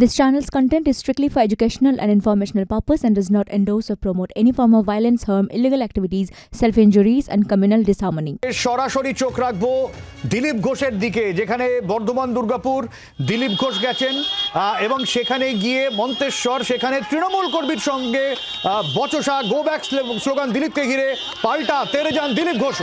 This channel's content is strictly for educational and informational purpose and does not endorse or promote any form of violence, harm, illegal activities, self-injuries and communal disharmony. সরাসরি চোখ রাখব দিলীপ ঘোষের দিকে যেখানে বর্ধমান দুর্গাপুর দিলীপ ঘোষ গেছেন এবং সেখানে গিয়ে মন্তেশ্বর সেখানে তৃণমূল কর্মীর সঙ্গে বচসা গো ব্যাক স্লোগান দিলীপকে ঘিরে পাল্টা তেরে যান দিলীপ ঘোষ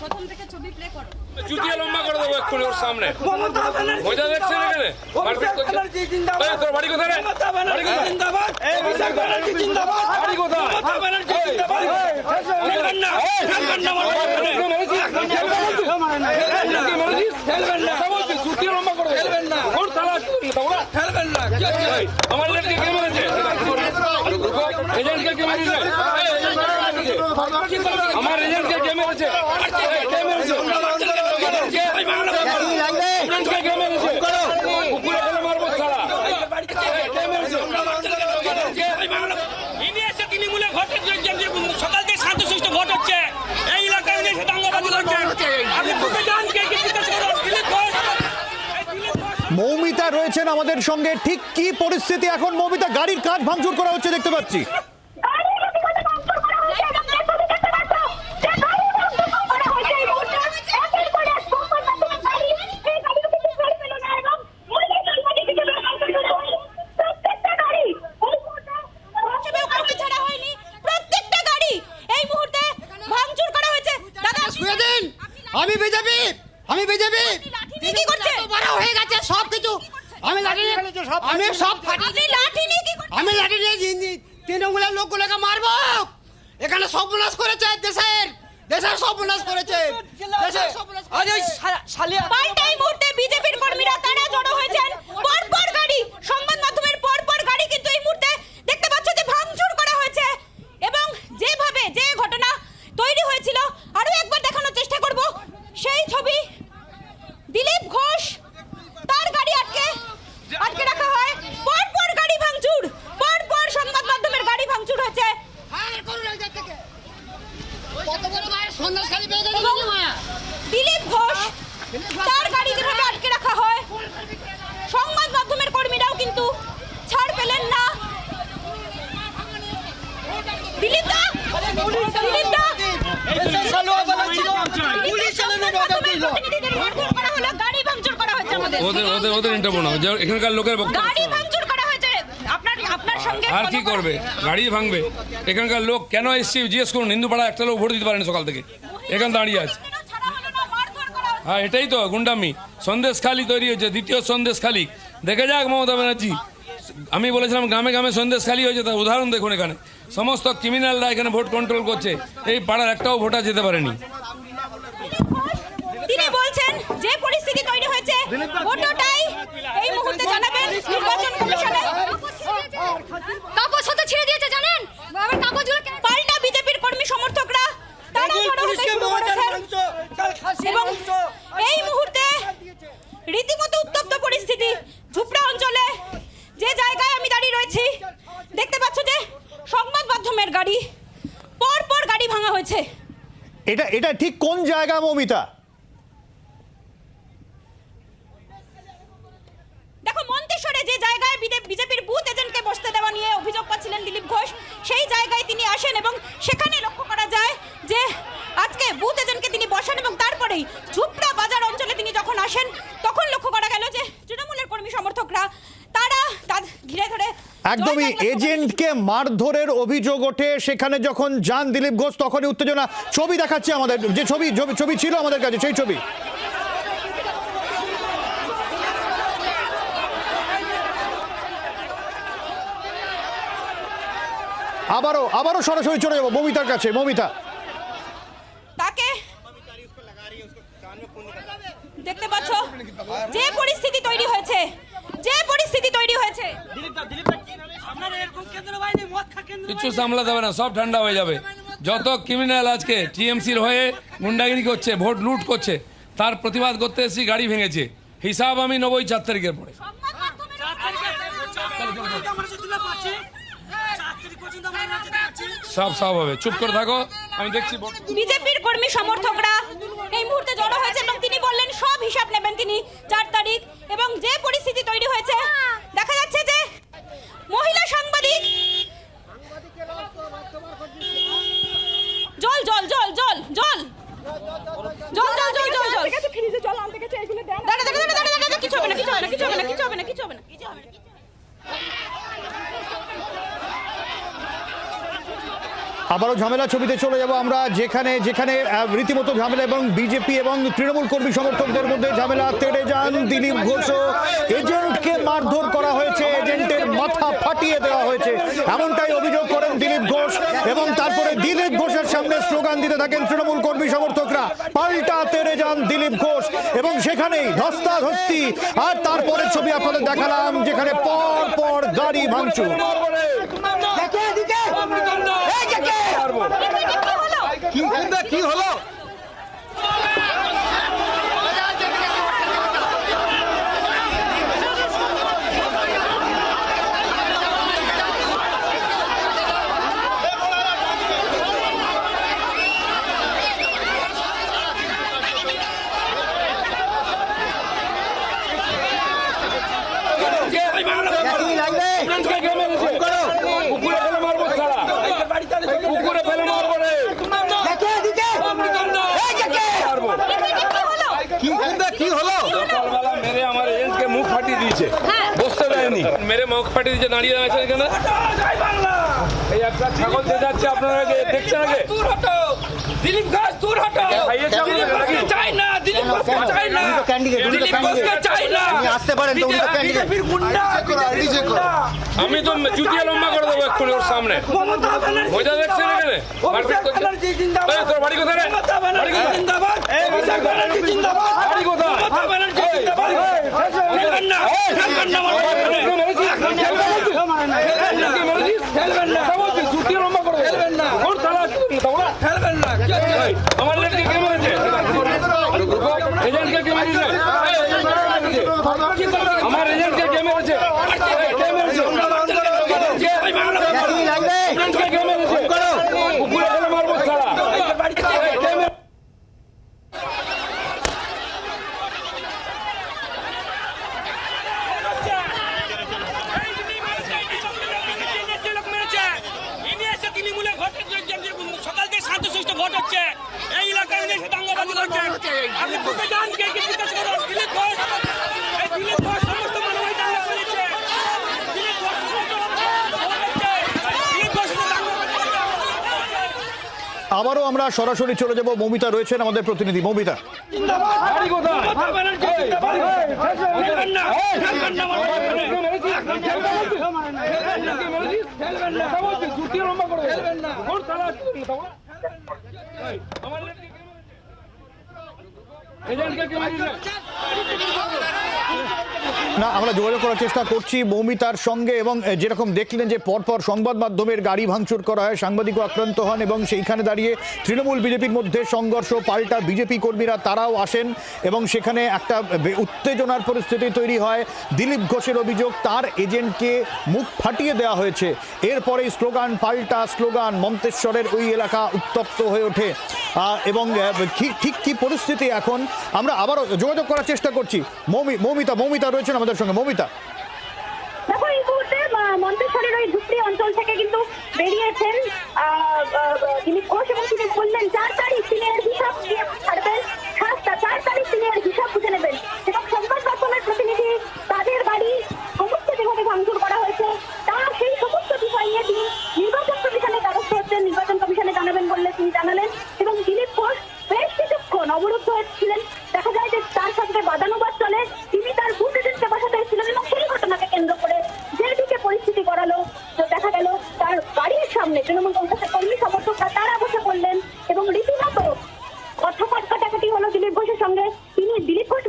প্রথম থেকে ছবি প্লে করো জুতিয়ে লম্বা করে দেবো এক্ষুনি ওর সামনে মজা দেখছেন এখানে মারপিট করছে তোর বাড়ি কোথায় রে কোথায় বাড়ি কোথায় এই, বাড়ি কোথায়? এই, কে মেরেছিস? কে মেরেছিস? কথা বলছিস, জুতিয়ে লম্বা করে দেবো। ওর শালা কি তোমরা? এই, আমার এজেন্টকে কে মেরেছে এজেন্টকে কে মেরেছে এজেন্টকে কে মেরেছে? আমার এজেন্টকে কে মেরেছে কে মেরেছে কে? কে কে মেরেছে? কুকুরে ফেলে মারবো শালা। এই, কে মেরেছে? কে? ইনি এসে তৃণমূলে ভোট হচ্ছে সকাল থেকে শান্তশিষ্ট ভোট হচ্ছে এই এলাকায় উনি এসে দাঙ্গাবাজি করছে আপনি বুঝতে যান কে কি জিজ্ঞেস করুন দিলীপ ঘোষ এই দিলীপ ঘোষ মৌমিতা রয়েছেন আমাদের সঙ্গে। ঠিক কি পরিস্থিতি এখন মৌমিতা? গাড়ির কাজ ভাঙচুর করা হচ্ছে, দেখতে পাচ্ছি হিসেবেও কাউকে ছাড়া হয়নি প্রত্যেকটা গাড়ি এই মুহূর্তে ভাঙচুর করা হয়েছে দাদা ছুঁয়ে দিন আমি বিজেপি আমি বিজেপি লাঠি নিয়ে কি করছে? বড় হয়ে গেছে সব কিছু আমি লাঠি নিয়ে আমি সব ফাটি আপনি লাঠি নিয়ে কি করছেন? আমি লাঠি নিয়ে জিন্দি তৃণমূলের লোকগুলোকে মারবো? এখানে সর্বনাশ করেছে দেশের। দেশের সর্বনাশ করেছে। দেশের সর্বনাশ করেছে। পাল্টা এই মুহূর্তে বিজেপির কর্মীরা তারা জড়ো হয়েছেন পরপর গাড়ি সংবাদ মাধ্যমের পরপর গাড়ি কিন্তু এই মুহূর্তে দেখতে পাচ্ছ যে ভাঙচুর করা হয়েছে এবং যেভাবে যে ঘটনা তৈরি হয়েছিল আরও একবার দেখানোর চেষ্টা করব সেই ছবি দিলীপ ঘোষ তার গাড়ি আটকে আটকে রাখা হয় পরপর গাড়ি ভাঙচুর পরপর সংবাদ মাধ্যমের গাড়ি ভাঙচুর হয়েছে ফায়ার করুন এদের থেকে কত বড় ভাই সন্ন্যাসকারী পেয়ে গেছে এবং নাকি মায়া? দিলীপ ঘোষ তার গাড়ি যেভাবে আটকে রাখা হয় সংবাদ মাধ্যমের কর্মীরাও কিন্তু ছাড় পেলেন না। দিলীপ দা দিলীপ দা সংবাদ মাধ্যমের প্রতিনিধিদের মারধর করা হলো, গাড়ি ভাঙচুর করা হয়েছে আমাদের। ওদের ওদের ওদের ইন্টারভিউ না যে এখানকার লোকের বক্তব্য গাড়ি ভাঙচুর করা হয়েছে। আপনার আপনার সঙ্গে আর কি করবে? গাড়ি ভাঙবে। এখানকার লোক কেন এসছে? জিজ্ঞেস করুন। হিন্দু পাড়া একটা লোক ভোট দিতে পারেনি সকাল থেকে। এখানে দাঁড়িয়ে আছে কেন ছাড়া হলো না, মারধর করা হচ্ছে? হ্যাঁ এটাই তো গুন্ডামি। সন্দেশ খালি তৈরি হয়েছে দ্বিতীয় সন্দেশ খালি। দেখে যাক মমতা ব্যানার্জি। আমি বলেছিলাম গ্রামে গ্রামে সন্দেশ খালি হয়েছে তার উদাহরণ দেখুন এখানে। সমস্ত ক্রিমিনালরা এখানে ভোট কন্ট্রোল করছে। এই পাড়ার একটাও ভোটার যেতে পারেনি। তিনি বলছেন যে পরিস্থিতি তৈরি হয়েছে গোটাটাই এই মুহূর্তে জানাবেন নির্বাচন কমিশনে। কাগজ হতে ছেড়ে দিয়েছে জানেন? আবার কাগজগুলো পাল্টা বিজেপির কর্মী সমর্থকরা। তারা জড়ো হতে শুরু করেছেন এবং এই মুহূর্তে রীতিমতো উত্তপ্ত পরিস্থিতি ঝুপড়া অঞ্চলে। যে জায়গায় আমি দাঁড়িয়ে রয়েছি দেখতে পাচ্ছ যে সংবাদ মাধ্যমের গাড়ি পর পর গাড়ি ভাঙা হয়েছে। এটা এটা ঠিক কোন জায়গা মৌমিতা? দেখো মন্তেশ্বরে যে জায়গায় বিজেপির বুথ এজেন্টকে বসতে দেওয়া নিয়ে অভিযোগ পাচ্ছিলেন দিলীপ ঘোষ সেই জায়গায় তিনি আসেন এবং সেখানে লক্ষ্য করা যায় যে আজকে বুথ এজেন্টকে তিনি বসান এবং তারপরেই ঝুপড়া বাজার অঞ্চলে তিনি যখন আসেন তখন লক্ষ্য করা গেল যে তৃণমূলের কর্মী সমর্থকরা তারা তার ঘিরে ধরে একদমই এজেন্টকে মারধরের অভিযোগ ওঠে। সেখানে যখন যান দিলীপ ঘোষ তখনই উত্তেজনা। ছবি দেখাচ্ছে আমাদের যে ছবি ছবি- ছবি ছিল আমাদের কাছে সেই ছবি। আবারও আবারও সরাসরি চলে যাব মমিতার কাছে মমিতা তাকে দেখতে পাচ্ছ? যে পরিস্থিতি তৈরি হয়েছে যে পরিস্থিতি তৈরি হয়েছে। কিচ্ছু সামলাতে হবে না সব ঠান্ডা হয়ে যাবে। যত ক্রিমিনাল আজকে টিএমসির হয়ে গুন্ডাগিরি করছে ভোট লুট করছে তার প্রতিবাদ করতে এসেছি গাড়ি ভেঙেছে। হিসাব আমি নেবই চার তারিখের পরে। সব সব হবে। চুপ করে থাকো আমি দেখছি বিজেপির কর্মী সমর্থকরা এই মুহূর্তে জড়ো হয়েছে এবং তিনি বললেন, সব হিসাব নেবেন তিনি। চার তারিখ এবং যে আবারও ঝামেলা, ছবিতে চলে যাব আমরা। যেখানে যেখানে রীতিমতো ঝামেলা এবং বিজেপি এবং তৃণমূল কর্মী সমর্থকদের মধ্যে ঝামেলা। তেড়ে যান দিলীপ ঘোষ। এজেন্টকে মারধর করা হয়েছে। এজেন্টের মাথা ফাটিয়ে দেওয়া হয়েছে। এমনটাই অভিযোগ করেন দিলীপ ঘোষ এবং তারপরে দিলীপ ঘোষের সামনে স্লোগান দিতে থাকেন তৃণমূল কর্মী সমর্থকরা। পাল্টা তেড়ে যান দিলীপ ঘোষ এবং সেখানেই ধস্তাধস্তি। আর তারপরে ছবি আপনাদের দেখালাম, যেখানে পর পর গাড়ি ভাঙচুর। কি হলো আপনাকে কে মেরেছে? কুকুরে ফেলে মারবো সারা কুকুরে ফেলে মারবো রে মারবো কি হলো সকালবেলা মেরে আমার এজেন্টকে মুখ ফাটিয়ে দিয়েছে বসতে দেয়নি দাঁড়িয়ে আছে এখানে। এই একটা ছাগল যে যাচ্ছে আপনারা দেখছেন আগে? দিলীপ ঘোষ দূর হটো। দিলীপ ঘোষকে চাই না দিলীপ ঘোষকে চাই না। candidate, উনি তো দিলীপ ঘোষকে চাই না। আসতে পারেন তো, উনি তো candidate। গুন্ডা আমি তো জুতিয়ে লম্বা করে দেবো এক্ষুনি ওর সামনে। মজা দেখছেন এখানে? তোর বাড়ি কোথায় রে? বাড়ি কোথায়? জিন্দাবাদ। জিন্দাবাদ। বাড়ি কোথায়? মমতা ব্যানার্জি আমার ভোট হচ্ছে এই এলাকায় উনি এসে দাঙ্গাবাজি করছে আপনি বুঝতে যান কে কে জিজ্ঞেস করুন দিলীপ ঘোষ এই দিলীপ ঘোষ সমস্ত মানবাই দাঙ্গা করেছে দিলীপ ঘোষ আবারও আমরা সরাসরি চলে যাব মমিতা রয়েছেন আমাদের প্রতিনিধি মমিতা না না এজেন্টকে কেমন না, আমরা যোগাযোগ করার চেষ্টা করছি মৌমিতার সঙ্গে এবং যেরকম দেখলেন যে পরপর সংবাদ মাধ্যমের গাড়ি ভাঙচুর করা হয়, সাংবাদিকও আক্রান্ত হন এবং সেইখানে দাঁড়িয়ে তৃণমূল বিজেপির মধ্যে সংঘর্ষ, পাল্টা বিজেপি কর্মীরা তারাও আসেন এবং সেখানে একটা উত্তেজনার পরিস্থিতি তৈরি হয়। দিলীপ ঘোষের অভিযোগ, তার এজেন্টকে মুখ ফাটিয়ে দেওয়া হয়েছে। এরপরেই স্লোগান, পাল্টা স্লোগান, মন্তেশ্বরের ওই এলাকা উত্তপ্ত হয়ে ওঠে। এবং ঠিক ঠিক কি পরিস্থিতি এখন? আমরা আবারও যোগাযোগ করার চেষ্টা করছি। মৌমি মৌমিতা মৌমিতা রয়েছেন আমাদের সঙ্গে। মৌমিতা। দেখো, এই মুহূর্তে মন্তেশ্বরের ওই ধুপড়ি অঞ্চল থেকে কিন্তু বেরিয়েছেন দিলীপ ঘোষ এবং তিনি বললেন, চার তারিখ তিনি এর হিসাব দিয়ে ছাড়বেন সাতটা চার তারিখ তিনি এর হিসাব বুঝে নেবেন। এবং সংবাদ মাধ্যমের প্রতিনিধি তাদের বাড়ি সমস্ত যেভাবে ভাঙচুর করা হয়েছে। তা সেই সমস্ত বিষয় নিয়ে তিনি নির্বাচন কমিশনের দ্বারস্থ হচ্ছেন, নির্বাচন কমিশনে জানাবেন বললে তিনি জানালেন। এবং দিলীপ ঘোষ বেশ কিছুক্ষণ অবরুদ্ধ হয়েছিলেন দেখা যায় যে তার সঙ্গে বাদানুবাদ চলে তিনি তার বুথ এজেন্টকে বসাতে এসেছিলেন এবং সেই ঘটনাকে কেন্দ্র করে যেদিকে পরিস্থিতি করালো তো দেখা গেল তার বাড়ির সামনে তৃণমূল কংগ্রেসের কর্মী সমর্থকরা তারা বসে পড়লেন এবং রীতিমতো কথা কাটাকাটি হলো দিলীপ ঘোষের সঙ্গে তিনি দিলীপ ঘোষ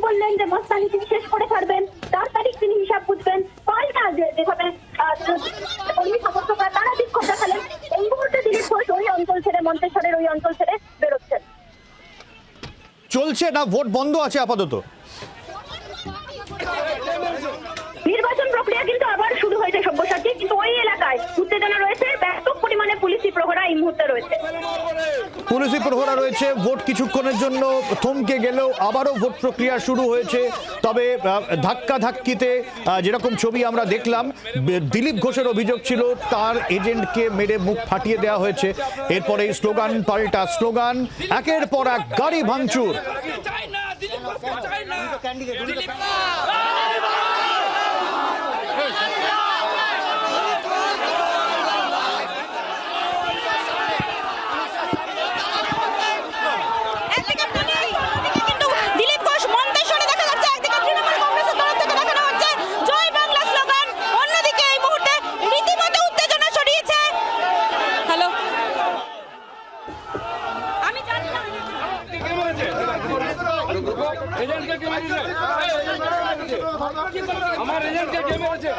চলছে না ভোট বন্ধ আছে আপাতত নির্বাচন প্রক্রিয়া কিন্তু আবার শুরু হয়েছে সব্যসাচী কিন্তু ওই এলাকায় উত্তেজনা রয়েছে ব্যাপক পরিমাণে পুলিশি প্রহরা এই মুহূর্তে রয়েছে। পুলিশি প্রহরা রয়েছে ভোট কিছুক্ষণের জন্য থমকে গেলেও আবারও ভোট প্রক্রিয়া শুরু হয়েছে। তবে ধাক্কা ধাক্কিতে যেরকম ছবি আমরা দেখলাম দিলীপ ঘোষের অভিযোগ ছিল তার এজেন্টকে মেরে মুখ ফাটিয়ে দেওয়া হয়েছে। এরপরে স্লোগান পাল্টা স্লোগান একের পর এক গাড়ি ভাঙচুর চাই না দিলীপ ঘোষকে চাই না দিলীপ একদিকে পুলিশ, অন্যদিকে কিন্তু দিলীপ ঘোষ মন্তেশ্বরে দেখা যাচ্ছে একদিকে তৃণমূল কংগ্রেসের তরফ থেকে দেখানো হচ্ছে জয় বাংলা স্লোগান অন্যদিকে এই মুহূর্তে রীতিমতো উত্তেজনা ছড়িয়েছে হ্যালো আমি জানি না এজেন্টকে কে মেরেছে আমার এজেন্টকে কে মেরেছে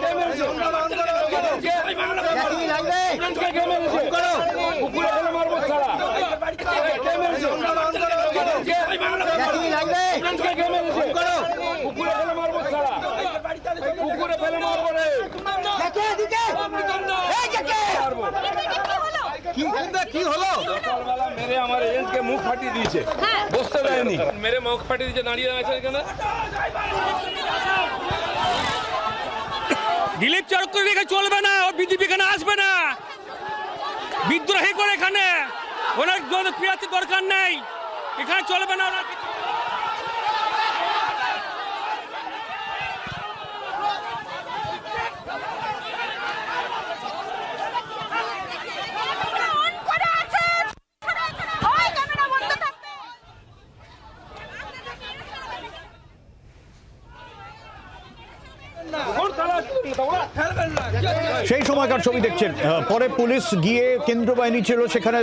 কে মেরেছে এজেন্টকে কে মেরেছে কুকুরে ফেলে মারবো সারা কে মেরেছে এজেন্টকে কে মেরেছে কুকুরে ফেলে মারবো সারা কুকুরে ফেলে মারবো রে। মারবো কি হলো? সকালবেলা মেরে আমার এজেন্টকে মুখ ফাটিয়ে দিয়েছে। বসতে দেয়নি। মেরে মুখ ফাটিয়ে দিয়েছে দাঁড়িয়ে আছে এখানে? দিলীপ এখানে চলবে না, ও বিজেপি এখানে আসবে না। বিদ্রোহী করে এখানে। ওনার ক্রিয়াতে দরকার নেই। এখানে চলবে না ওনার কিছু। অন করা আছে ওই ক্যামেরা বন্ধ থাকবে সেই সময়কার ছবি দেখছেন। পরে পুলিশ গিয়ে কেন্দ্র বাহিনী ছিল সেখানে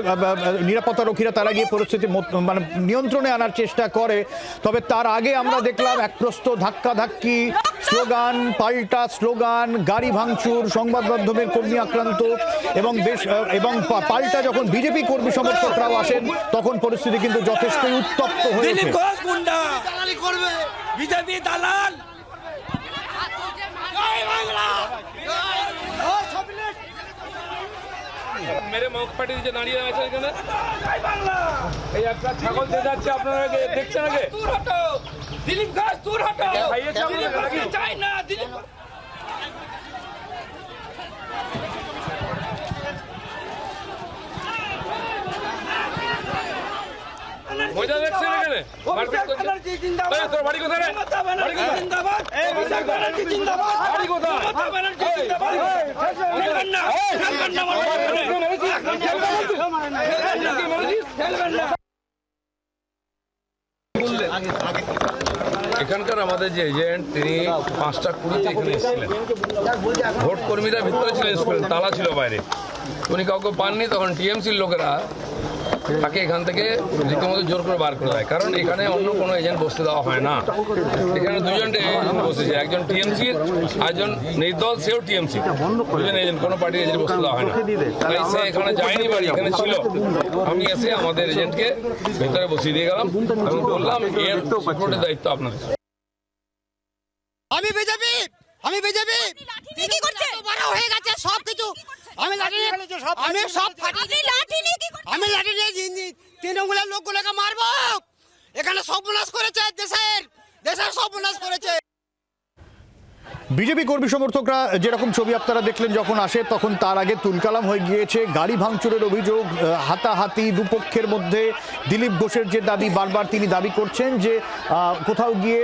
নিরাপত্তা রক্ষীরা তারা গিয়ে পরিস্থিতি মানে নিয়ন্ত্রণে আনার চেষ্টা করে। তবে তার আগে আমরা দেখলাম এক প্রস্ত ধাক্কা ধাক্কি স্লোগান পাল্টা স্লোগান গাড়ি ভাঙচুর সংবাদ মাধ্যমের কর্মী আক্রান্ত এবং বেশ এবং পাল্টা যখন বিজেপি কর্মী সমর্থকরাও আসেন তখন পরিস্থিতি কিন্তু যথেষ্ট উত্তপ্ত হয়ে বিজেপি দালাল। বাংলা! মেরে দাঁড়িয়ে আছে এখানে। এই ছাগল যাচ্ছে আপনারা দেখছেন আগে? দূর হটো দিলীপ ঘোষ দূর হটো। দিলীপ ঘোষকে চাই না দিলীপ মজা দেখছেন এখানে? মারপিট করছে। এই, তোর বাড়ি কোথায় রে? বাড়ি কোথায়? জিন্দাবাদ। অভিষেক ব্যানার্জি জিন্দাবাদ। বাড়ি কোথায়? জিন্দাবাদ। ফেলবেন না এখানকার আমাদের যে এজেন্ট তিনি পাঁচটা কুড়িতে এখানে এসেছিলেন। ভোট কর্মীরা ভিতরে ছিলেন স্কুলে, তালা ছিল বাইরে। উনি কাউকে পাননি, তখন টিএমসির লোকেরা তাকে এখান থেকে রীতিমতো জোর করে বার করে দেয় কারণ এখানে অন্য কোনো এজেন্ট বসতে দেওয়া হয় না। এখানে দুজন এজেন্ট বসেছে একজন টিএমসির একজন নির্দল সেও টিএমসি। দুজন এজেন্ট কোনো পার্টির এজেন্ট বসতে দেওয়া হয় না। তাই সে এখানে যায়নি বাড়ি এখানে ছিল। আমি এসে আমাদের এজেন্টকে ভেতরে বসিয়ে দিয়ে গেলাম আমি বললাম এর সাপোর্টের দায়িত্ব আপনাদের। আমি বিজেপি! আমি বিজেপি! কি করছে? বড় হয়ে গেছে সব কিছু আমি লাঠি নিয়ে আমি সব ফাটিয়ে আপনি লাঠি নিয়ে কি করছেন? আমি লাঠি নিয়ে তৃণমূলের লোকগুলোকে মারবো। এখানে সর্বনাশ করেছে দেশের। দেশের সর্বনাশ করেছে। বিজেপি কর্মী সমর্থকরা যেরকম ছবি আপনারা দেখলেন যখন আসে, তখন তার আগে তুলকালাম হয়ে গিয়েছে। গাড়ি ভাঙচুরের অভিযোগ হাতাহাতি দুপক্ষের মধ্যে দিলীপ ঘোষের যে দাবি, বারবার তিনি দাবি করছেন যে কোথাও গিয়ে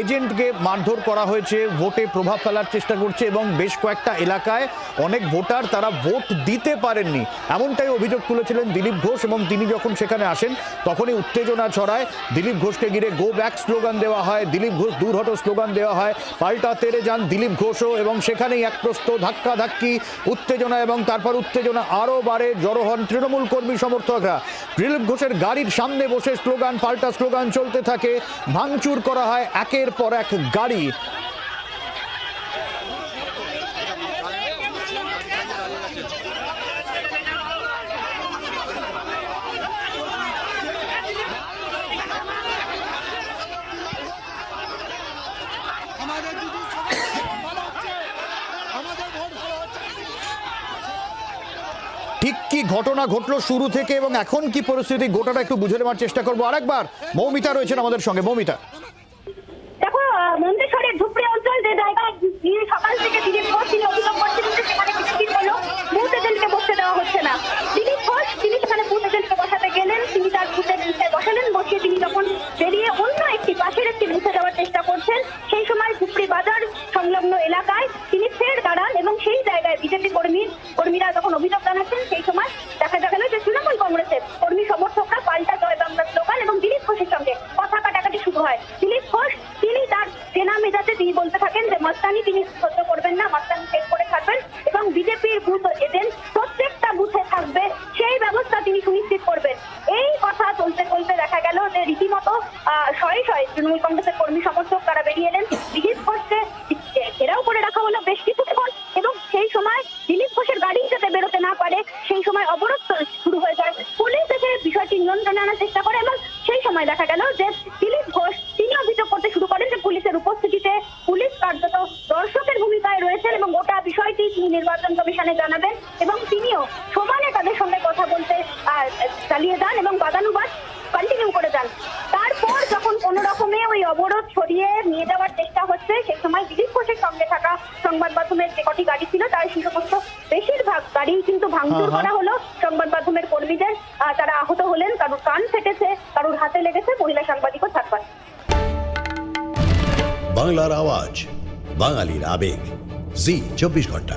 এজেন্টকে মারধর করা হয়েছে, ভোটে প্রভাব ফেলার চেষ্টা করছে এবং বেশ কয়েকটা এলাকায় অনেক ভোটার তারা ভোট দিতে পারেননি। এমনটাই অভিযোগ তুলেছিলেন দিলীপ ঘোষ এবং তিনি যখন সেখানে আসেন, তখনই উত্তেজনা ছড়ায়। দিলীপ ঘোষকে ঘিরে গো ব্যাক স্লোগান দেওয়া হয়, দিলীপ ঘোষ দূর হটো স্লোগান দেওয়া হয়, পাল্টা তেরে যান দিলীপ ঘোষও এবং সেখানেই এক প্রস্ত ধাক্কা ধাক্কি উত্তেজনা এবং তারপর উত্তেজনা আরও বাড়ে, জড়ো হন তৃণমূল কর্মী সমর্থকরা। দিলীপ ঘোষের গাড়ির সামনে বসে স্লোগান, পাল্টা স্লোগান চলতে থাকে। ভাঙচুর করা হয় একের পর এক গাড়ি। ঘটনা ঘটলো শুরু থেকে এবং এখন কি পরিস্থিতি, গোটাটা একটু বুঝে নেওয়ার চেষ্টা করব। আরেকবার মৌমিতা রয়েছেন আমাদের সঙ্গে। মৌমিতা। ভাঙচুর হলো সংবাদ মাধ্যমের কর্মীদের তারা আহত হলেন কারোর কান ফেটেছে কারোর হাতে লেগেছে মহিলা সাংবাদিকও ছাড় বাংলার আওয়াজ বাঙালির আবেগ জি চব্বিশ ঘণ্টা।